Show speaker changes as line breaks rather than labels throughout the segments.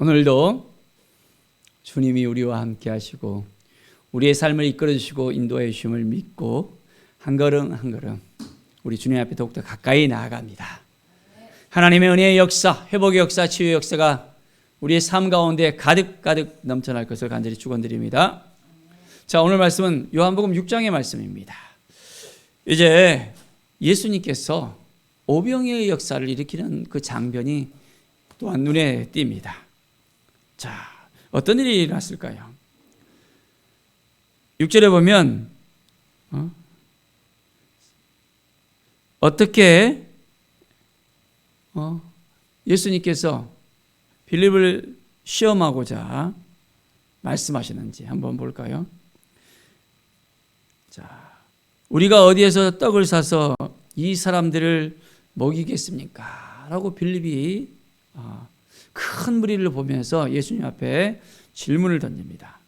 오늘도 주님이 우리와 함께 하시고 우리의 삶을 이끌어 주시고 인도해 주심을 믿고 한 걸음 한 걸음 우리 주님 앞에 더욱더 가까이 나아갑니다. 하나님의 은혜의 역사, 회복의 역사, 치유의 역사가 우리의 삶 가운데 가득 가득 넘쳐날 것을 간절히 축원드립니다. 자, 오늘 말씀은 요한복음 6장의 말씀입니다. 이제 예수님께서 오병이의 역사를 일으키는 그 장면이 또한 눈에 띕니다. 자, 어떤 일이 일어났을까요? 6절에 보면 어? 떻게 어? 예수님께서 빌립을 시험하고자 말씀하시는지 한번 볼까요? 자, 우리가 어디에서 떡을 사서 이 사람들을 먹이겠습니까? 라고 빌립이 어, 큰 무리를 보면서 예수님 앞에 질문을 던집니다.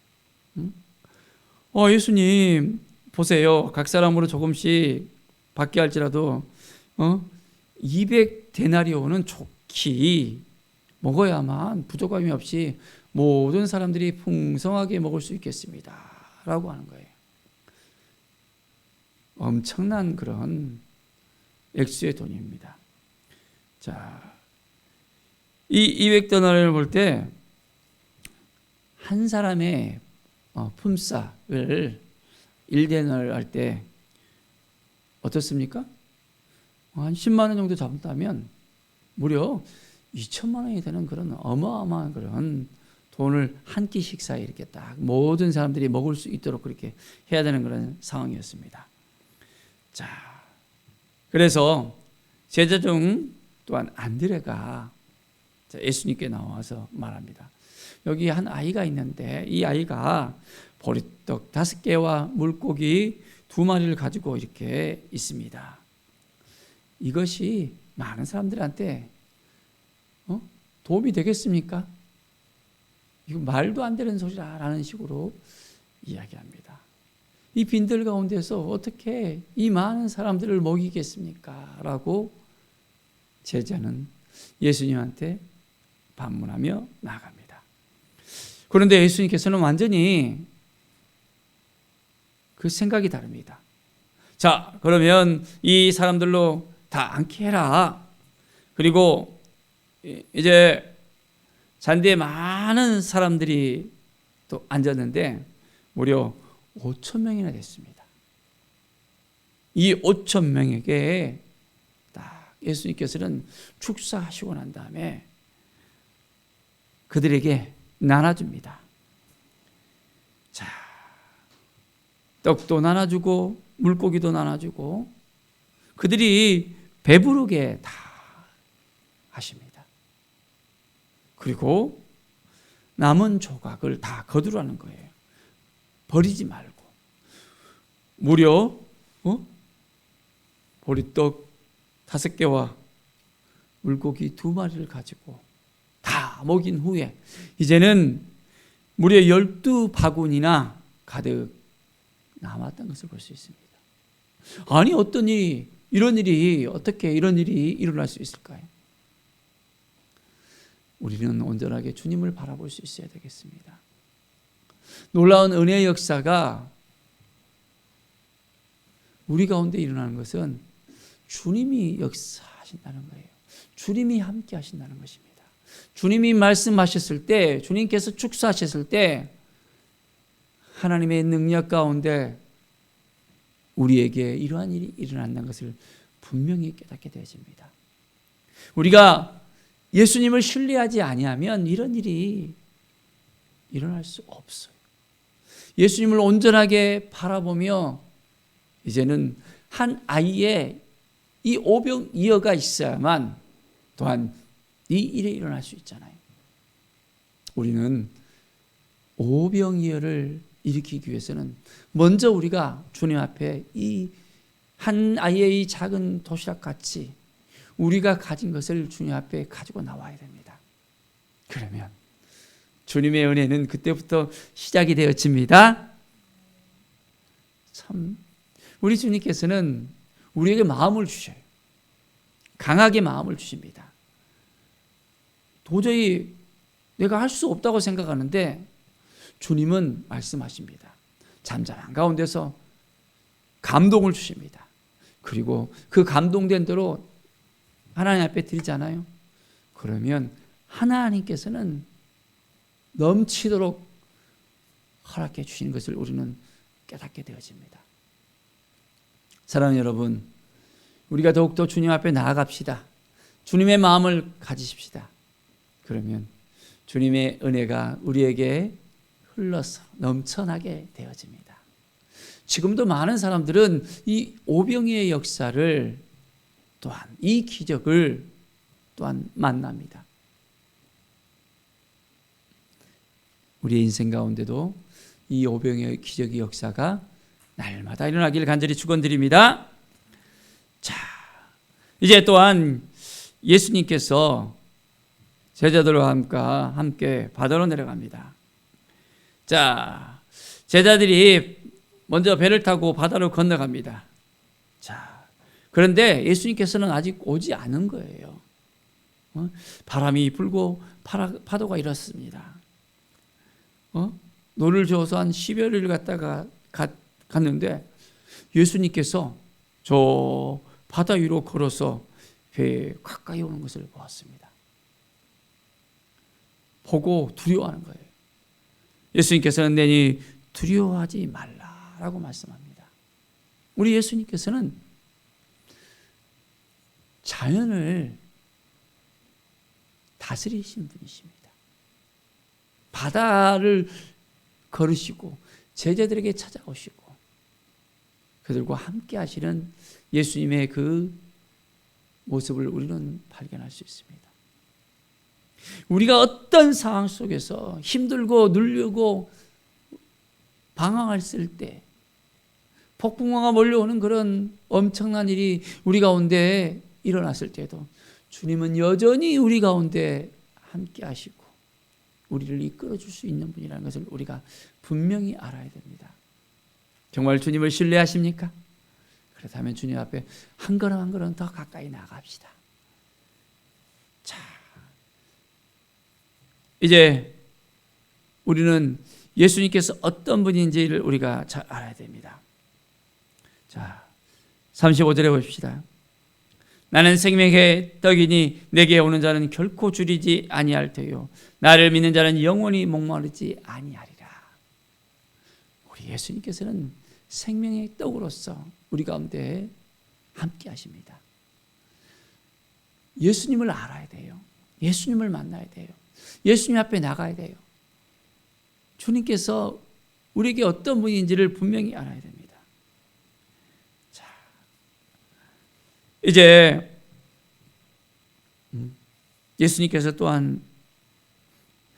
어, 예수님, 보세요. 각 사람으로 조금씩 받게 할지라도, 어, 200데나리오는 좋기 먹어야만 부족함이 없이 모든 사람들이 풍성하게 먹을 수 있겠습니다. 라고 하는 거예요. 엄청난 그런 액수의 돈입니다. 자, 이 200데나리를 볼 때 한 사람의 어, 품삯을 1데나를 할 때 어떻습니까? 한 10만 원 정도 잡았다면 무려 2천만 원이 되는 그런 어마어마한 그런 돈을 한 끼 식사에 이렇게 딱 모든 사람들이 먹을 수 있도록 그렇게 해야 되는 그런 상황이었습니다. 자, 그래서 제자 중 또한 안드레가 예수님께 나와서 말합니다. 여기 한 아이가 있는데 이 아이가 보리떡 다섯 개와 물고기 두 마리를 가지고 이렇게 있습니다. 이것이 많은 사람들한테 어? 도움이 되겠습니까? 이거 말도 안 되는 소리라라는 식으로 이야기합니다. 이 빈들 가운데서 어떻게 이 많은 사람들을 먹이겠습니까? 라고 제자는 예수님한테 반문하며 나갑니다. 그런데 예수님께서는 완전히 그 생각이 다릅니다. 자, 그러면 이 사람들로 다 앉게 해라. 그리고 이제 잔디에 많은 사람들이 또 앉았는데 무려 5천 명이나 됐습니다. 이 5천 명에게 딱 예수님께서는 축사하시고 난 다음에 그들에게 나눠줍니다. 자, 떡도 나눠주고 물고기도 나눠주고 그들이 배부르게 다 하십니다. 그리고 남은 조각을 다 거두라는 거예요. 버리지 말고 무려 어? 보리떡 다섯 개와 물고기 두 마리를 가지고 다 먹인 후에 이제는 무려 열두 바구니나 가득 남았던 것을 볼 수 있습니다. 아니 어떤 일이 이런 일이 어떻게 이런 일이 일어날 수 있을까요? 우리는 온전하게 주님을 바라볼 수 있어야 되겠습니다. 놀라운 은혜의 역사가 우리 가운데 일어나는 것은 주님이 역사하신다는 거예요. 주님이 함께 하신다는 것입니다. 주님이 말씀하셨을 때, 주님께서 축사하셨을 때, 하나님의 능력 가운데 우리에게 이러한 일이 일어난다는 것을 분명히 깨닫게 되어집니다. 우리가 예수님을 신뢰하지 아니하면 이런 일이 일어날 수 없어요. 예수님을 온전하게 바라보며 이제는 한 아이의 이 오병이어가 있어야만 또한 이 일이 일어날 수 있잖아요. 우리는 오병이어를 일으키기 위해서는 먼저 우리가 주님 앞에 이 한 아이의 작은 도시락 같이 우리가 가진 것을 주님 앞에 가지고 나와야 됩니다. 그러면 주님의 은혜는 그때부터 시작이 되어집니다. 참 우리 주님께서는 우리에게 마음을 주셔요. 강하게 마음을 주십니다. 도저히 내가 할 수 없다고 생각하는데 주님은 말씀하십니다. 잠잠한 가운데서 감동을 주십니다. 그리고 그 감동된 대로 하나님 앞에 드리잖아요. 그러면 하나님께서는 넘치도록 허락해 주시는 것을 우리는 깨닫게 되어집니다. 사랑하는 여러분, 우리가 더욱더 주님 앞에 나아갑시다. 주님의 마음을 가지십시다. 그러면 주님의 은혜가 우리에게 흘러서 넘쳐나게 되어집니다. 지금도 많은 사람들은 이 오병이의 역사를 또한 이 기적을 또한 만납니다. 우리의 인생 가운데도 이 오병의 기적의 역사가 날마다 일어나기를 간절히 축원드립니다. 자, 이제 또한 예수님께서 제자들과 함께 바다로 내려갑니다. 자, 제자들이 먼저 배를 타고 바다로 건너갑니다. 자, 그런데 예수님께서는 아직 오지 않은 거예요. 어? 바람이 불고 파도가 일었습니다. 어? 노를 저어서 한 10여리를 갔다가 갔, 갔는데 예수님께서 저 바다 위로 걸어서 배에 가까이 오는 것을 보았습니다. 보고 두려워하는 거예요. 예수님께서는 내니 두려워하지 말라라고 말씀합니다. 우리 예수님께서는 자연을 다스리신 분이십니다. 바다를 걸으시고 제자들에게 찾아오시고 그들과 함께 하시는 예수님의 그 모습을 우리는 발견할 수 있습니다. 우리가 어떤 상황 속에서 힘들고 눌리고 방황했을 때 폭풍화가 몰려오는 그런 엄청난 일이 우리 가운데 일어났을 때도 주님은 여전히 우리 가운데 함께 하시고 우리를 이끌어 줄 수 있는 분이라는 것을 우리가 분명히 알아야 됩니다. 정말 주님을 신뢰하십니까? 그렇다면 주님 앞에 한 걸음 한 걸음 더 가까이 나갑시다. 자, 이제 우리는 예수님께서 어떤 분인지를 우리가 잘 알아야 됩니다. 자, 35절에 보십시다. 나는 생명의 떡이니 내게 오는 자는 결코 줄이지 아니할 테요. 나를 믿는 자는 영원히 목마르지 아니하리라. 우리 예수님께서는 생명의 떡으로서 우리 가운데 함께 하십니다. 예수님을 알아야 돼요. 예수님을 만나야 돼요. 예수님 앞에 나가야 돼요. 주님께서 우리에게 어떤 분인지를 분명히 알아야 됩니다. 자, 이제 음, 예수님께서 또한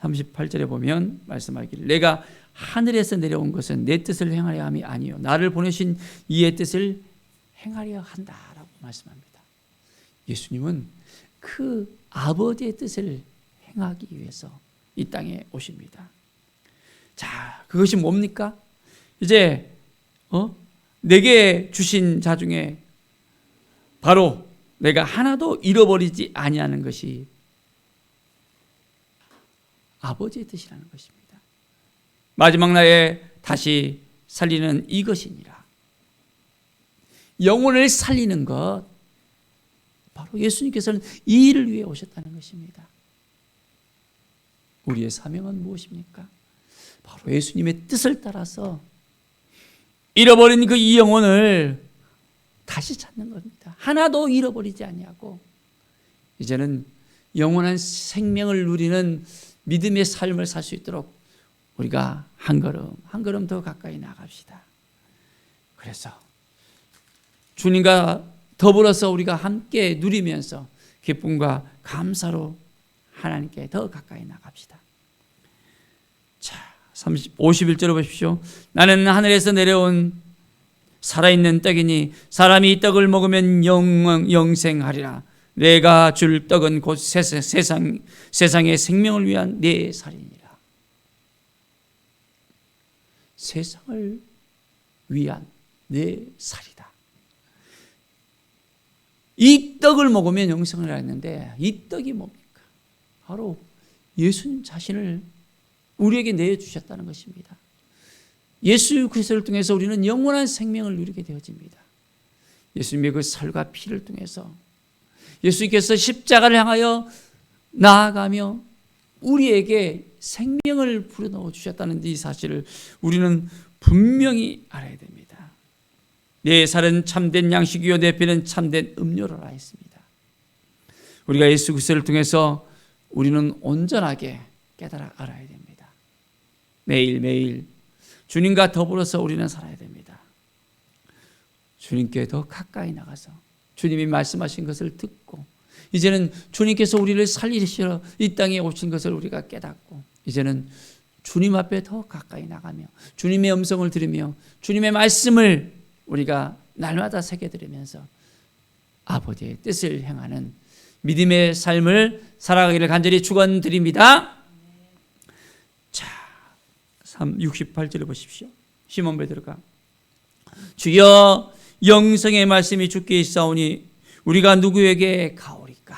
38절에 보면 말씀하기를 내가 하늘에서 내려온 것은 내 뜻을 행하려 함이 아니요 나를 보내신 이의 뜻을 행하려 한다라고 말씀합니다. 예수님은 그 아버지의 뜻을 행하기 위해서 이 땅에 오십니다. 자, 그것이 뭡니까? 이제 어? 내게 주신 자 중에 바로 내가 하나도 잃어버리지 아니하는 것이 아버지의 뜻이라는 것입니다. 마지막 날에 다시 살리는 이것이니라. 영혼을 살리는 것 바로 예수님께서는 이 일을 위해 오셨다는 것입니다. 우리의 사명은 무엇입니까? 바로 예수님의 뜻을 따라서 잃어버린 그 이 영혼을 다시 찾는 겁니다. 하나도 잃어버리지 아니하고 이제는 영원한 생명을 누리는 믿음의 삶을 살 수 있도록 우리가 한 걸음 한 걸음 더 가까이 나갑시다. 그래서 주님과 더불어서 우리가 함께 누리면서 기쁨과 감사로 하나님께 더 가까이 나갑시다. 자, 30, 51절을 보십시오. 나는 하늘에서 내려온 살아있는 떡이니 사람이 이 떡을 먹으면 영, 영생하리라. 내가 줄 떡은 곧 세상, 세상의 생명을 위한 내 살이니라. 세상을 위한 내 살이다. 이 떡을 먹으면 영생을 하는데 이 떡이 뭡니까? 바로 예수님 자신을 우리에게 내주셨다는 것입니다. 예수 그리스도를 통해서 우리는 영원한 생명을 누리게 되어집니다. 예수님의 그 살과 피를 통해서 예수님께서 십자가를 향하여 나아가며 우리에게 생명을 불어넣어 주셨다는 이 사실을 우리는 분명히 알아야 됩니다. 내 살은 참된 양식이요 내 피는 참된 음료로라 했습니다. 우리가 예수 그리스도를 통해서 우리는 온전하게 깨달아 알아야 됩니다. 매일매일 주님과 더불어서 우리는 살아야 됩니다. 주님께 더 가까이 나가서 주님이 말씀하신 것을 듣고 이제는 주님께서 우리를 살리시러 이 땅에 오신 것을 우리가 깨닫고 이제는 주님 앞에 더 가까이 나가며 주님의 음성을 들으며 주님의 말씀을 우리가 날마다 새겨 들으면서 아버지의 뜻을 행하는 믿음의 삶을 살아가기를 간절히 축원드립니다. 자, 68절을 보십시오. 시몬 베드로가 주여 영성의 말씀이 주께 있사오니 우리가 누구에게 가오리까?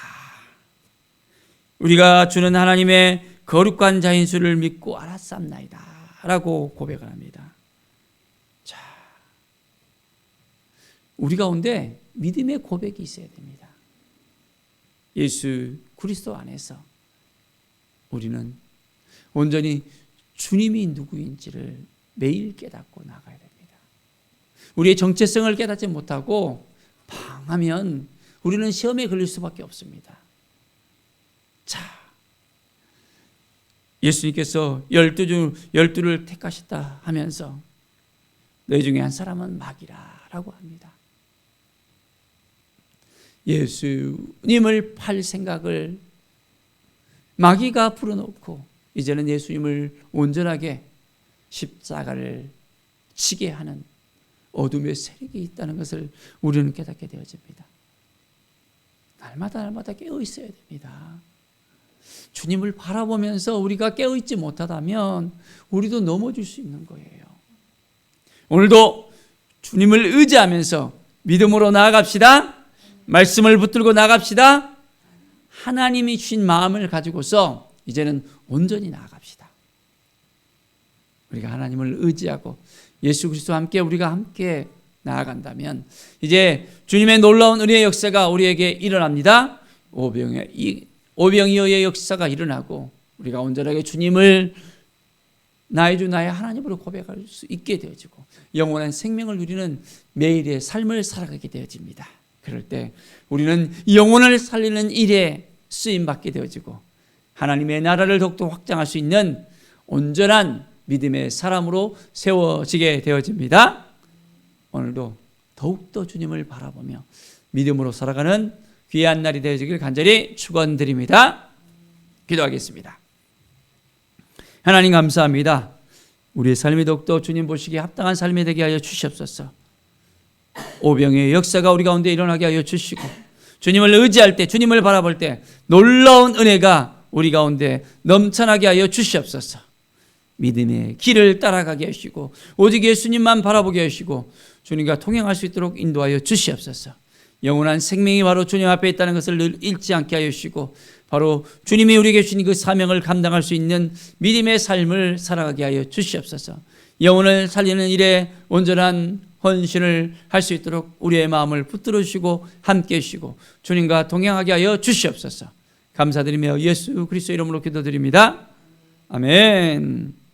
우리가 주는 하나님의 거룩한 자인 수를 믿고 알았삼나이다. 라고 고백을 합니다. 자, 우리 가운데 믿음의 고백이 있어야 됩니다. 예수 그리스도 안에서 우리는 온전히 주님이 누구인지를 매일 깨닫고 나가야 됩니다. 우리의 정체성을 깨닫지 못하고 방하면 우리는 시험에 걸릴 수밖에 없습니다. 자, 예수님께서 열두 중 열두를 택하셨다 하면서 너 중에 한 사람은 마귀라라고 합니다. 예수님을 팔 생각을 마귀가 풀어놓고 이제는 예수님을 온전하게 십자가를 치게 하는 어둠의 세력이 있다는 것을 우리는 깨닫게 되어집니다. 날마다 날마다 깨어 있어야 됩니다. 주님을 바라보면서 우리가 깨어 있지 못하다면 우리도 넘어질 수 있는 거예요. 오늘도 주님을 의지하면서 믿음으로 나아갑시다. 말씀을 붙들고 나갑시다. 하나님이 주신 마음을 가지고서 이제는 온전히 나아갑시다. 우리가 하나님을 의지하고 예수 그리스도와 함께 우리가 함께 나아간다면 이제 주님의 놀라운 은혜의 역사가 우리에게 일어납니다. 오병의 이 오병이어의 역사가 일어나고 우리가 온전하게 주님을 나의 주 나의 하나님으로 고백할 수 있게 되어지고 영원한 생명을 누리는 매일의 삶을 살아가게 되어집니다. 그럴 때 우리는 영혼을 살리는 일에 쓰임 받게 되어지고 하나님의 나라를 더욱더 확장할 수 있는 온전한 믿음의 사람으로 세워지게 되어집니다. 오늘도 더욱더 주님을 바라보며 믿음으로 살아가는 귀한 날이 되어지길 간절히 축원드립니다. 기도하겠습니다. 하나님 감사합니다. 우리의 삶이 더욱더 주님 보시기에 합당한 삶이 되게 하여 주시옵소서. 오병의 역사가 우리 가운데 일어나게 하여 주시고 주님을 의지할 때 주님을 바라볼 때 놀라운 은혜가 우리 가운데 넘쳐나게 하여 주시옵소서. 믿음의 길을 따라가게 하시고 오직 예수님만 바라보게 하시고 주님과 통행할 수 있도록 인도하여 주시옵소서. 영원한 생명이 바로 주님 앞에 있다는 것을 늘 잃지 않게 하여 주시고 바로 주님이 우리에게 주신 그 사명을 감당할 수 있는 믿음의 삶을 살아가게 하여 주시옵소서. 영혼을 살리는 일에 온전한 헌신을 할 수 있도록 우리의 마음을 붙들어 주시고 함께 해주시고 주님과 동행하게 하여 주시옵소서. 감사드리며 예수 그리스도 이름으로 기도드립니다. 아멘.